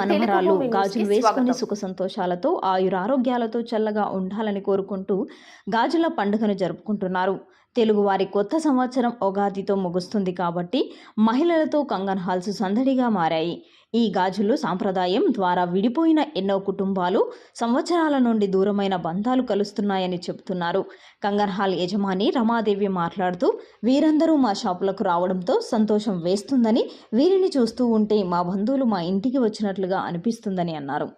మనం తెలుగు గాజులు వేసుకుని. సుఖ సంతోషాలతో ఆయురారోగ్యాలతో చల్లగా ఉండాలని కోరుకుంటూ గాజుల పండుగను జరుపుకుంటున్నారు. తెలుగువారి కొత్త సంవత్సరం ఉగాదితో ముగుస్తుంది కాబట్టి మహిళలతో కంగన్ హాల్స్ సందడిగా మారాయి. ఈ గాజులు సాంప్రదాయం ద్వారా విడిపోయిన ఎన్నో కుటుంబాలు సంవత్సరాల నుండి దూరమైన బంధాలు కలుస్తున్నాయని చెబుతున్నారు. కంగన్ హాల్ యజమాని రమాదేవి మాట్లాడుతూ వీరందరూ మా షాపులకు రావడంతో సంతోషం వేస్తుందని వీరిని చూస్తూ ఉంటే మా బంధువులు మా ఇంటికి వచ్చినట్లుగా అనిపిస్తుందని అన్నారు.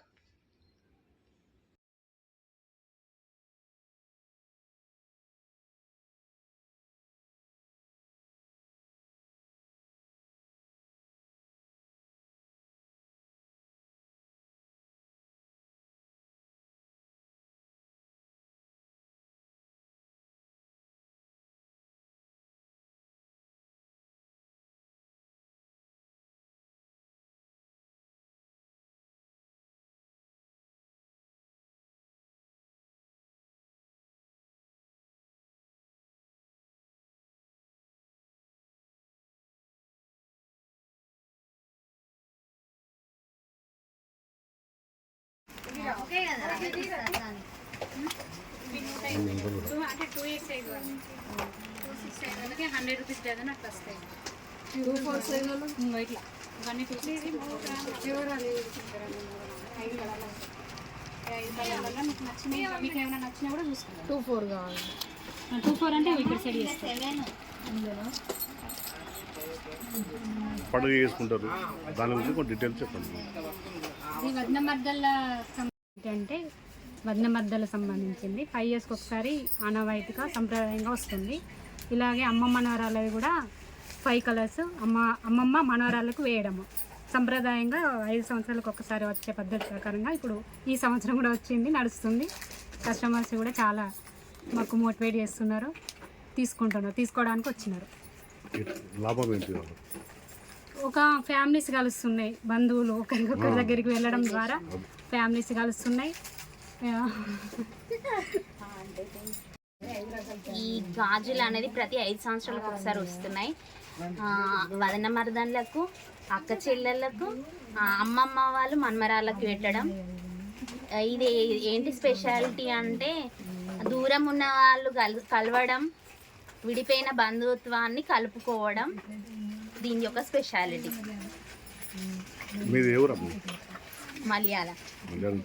అంటే టూ ఎయిట్ సైజ్ వాళ్ళు టూ సిక్స్ సైజ్ వాళ్ళకి హండ్రెడ్ రూపీస్ డజన్ అట్లా వస్తాయి టూ ఫోర్ సైజ్ వాళ్ళు ఇట్లా ఇవన్నీ ఐదు కలర్లు ఐదు మీకు నచ్చినాయి మీకు ఏమైనా నచ్చినా కూడా చూసుకుంటాం టూ ఫోర్ కావాలి టూ ఫోర్ అంటే ఇక్కడ సెట్ చేస్తాను పండుగ చేసుకుంటారు దాని గురించి కొన్ని డీటెయిల్స్ చెప్పండి. ఏంటంటే వదనమద్దల మద్దలు సంబంధించింది. ఫైవ్ ఇయర్స్కి ఒకసారి ఆనవాయితీగా సంప్రదాయంగా వస్తుంది. ఇలాగే అమ్మ మనవరాలవి కూడా ఫైవ్ కలర్స్ అమ్మ అమ్మమ్మ మనవరాలకు వేయడము. సంప్రదాయంగా ఐదు సంవత్సరాలకు ఒకసారి వచ్చే పద్ధతి ప్రకారంగా ఇప్పుడు ఈ సంవత్సరం కూడా వచ్చింది నడుస్తుంది. కస్టమర్స్ కూడా చాలా మాకు మోటివేట్ చేస్తున్నారు తీసుకుంటున్నారు తీసుకోవడానికి వచ్చినారు. లాభం ఏంటి ఒక ఫ్యామిలీస్ కలుస్తున్నాయి. బంధువులు ఒకరికొకరి దగ్గరికి వెళ్ళడం ద్వారా ఫ్యామిలీస్ కలుస్తున్నాయి. ఈ గాజులు అనేది ప్రతి ఐదు సంవత్సరాలకు ఒకసారి వస్తున్నాయి. వదన మరదన్లకు అక్క చెల్లెళ్ళకు అమ్మమ్మ వాళ్ళు మన్మరాళ్ళకి పెట్టడం. ఇది ఏంటి స్పెషాలిటీ అంటే దూరం ఉన్న వాళ్ళు కల్ కలవడం విడిపోయిన బంధుత్వాన్ని కలుపుకోవడం. దీని యొక్క స్పెషాలిటీ. మీది ఎవరమ్మా? మలయాళ. మలయాళం